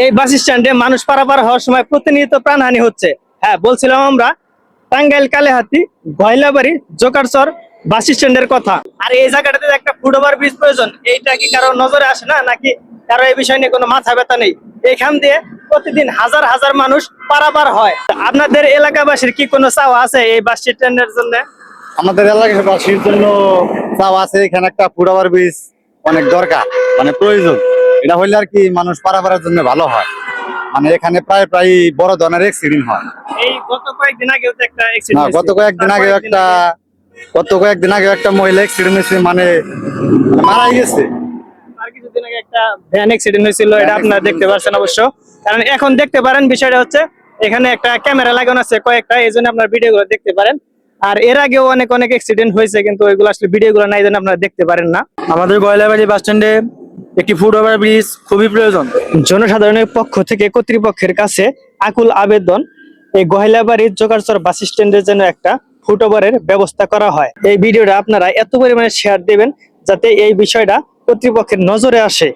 এই বাস স্ট্যান্ডে মানুষ পারাপার হওয়ার সময় প্রতিনিয়ত প্রাণহানি হচ্ছে। হ্যাঁ বলছিলাম আমরা, টাঙ্গাইল, কালেহাতি, গয়লাবাড়ি, জোকারচর বাস স্ট্যান্ডের কথা। আর এই জায়গাটাতে একটা ফুটওভার ব্রিজ প্রয়োজন, এইটা কি কারও নজরে আসে না? নাকি কারও এই বিষয় নিয়ে কোনো মাথা ব্যথা নেই? এখান দিয়ে প্রতিদিন হাজার হাজার মানুষ পারাপার হয়। আপনাদের এলাকাবাসীর কি কোনো চাওয়া আছে এই বাস স্ট্যান্ডের জন্য? আমাদের এলাকাবাসীর জন্য চাও আছে এখানে একটা ফুটওভার ব্রিজ অনেক দরকার মানে প্রয়োজন। এটা হইলে আর কি মানুষ পারাপারের জন্য ভালো হয়। মানে এখানে প্রায় প্রায় বড় ধরনের এক্সিডেন্ট হয়। এই গত কয়েকদিন আগেও তো একটা না অ্যাক্সিডেন্ট গত কয়েকদিন আগে একটা গত কয়েকদিন আগে একটা মহিলা এক্সিডেন্ট হয়েছে মানে মারা গেছে। আর কিছুদিন আগে একটা ভ্যান অ্যাক্সিডেন্ট হয়েছিল এটা আপনারা দেখতে পাচ্ছেন অবশ্য। কারণ এখন দেখতে পারেন বিষয়টা হচ্ছে এখানে একটা ক্যামেরা লাগানো আছে কয়েকটা এই জন্য আপনার ভিডিওগুলো দেখতে পারেন। আর এর আগেও অনেক অনেক অ্যাক্সিডেন্ট হয়েছে কিন্তু ওইগুলো আসলে ভিডিওগুলো নাই জন্য আপনারা দেখতে পারেন না। আমাদের গয়লাবাড়ি বাস স্ট্যান্ডে একটি ফুট ওভার ব্রিজ খুবই প্রয়োজন। জনসাধারণের পক্ষ থেকে কর্তৃপক্ষের কাছে আকুল আবেদন, এই গহিলাবাড়ির জোগাড়চর বাস স্ট্যান্ডের জন্য একটা ফুটওভারের ব্যবস্থা করা হয়। এই ভিডিওটা আপনারা এত পরিমাণে শেয়ার দেবেন, যাতে এই বিষয়টা কর্তৃপক্ষের নজরে আসে।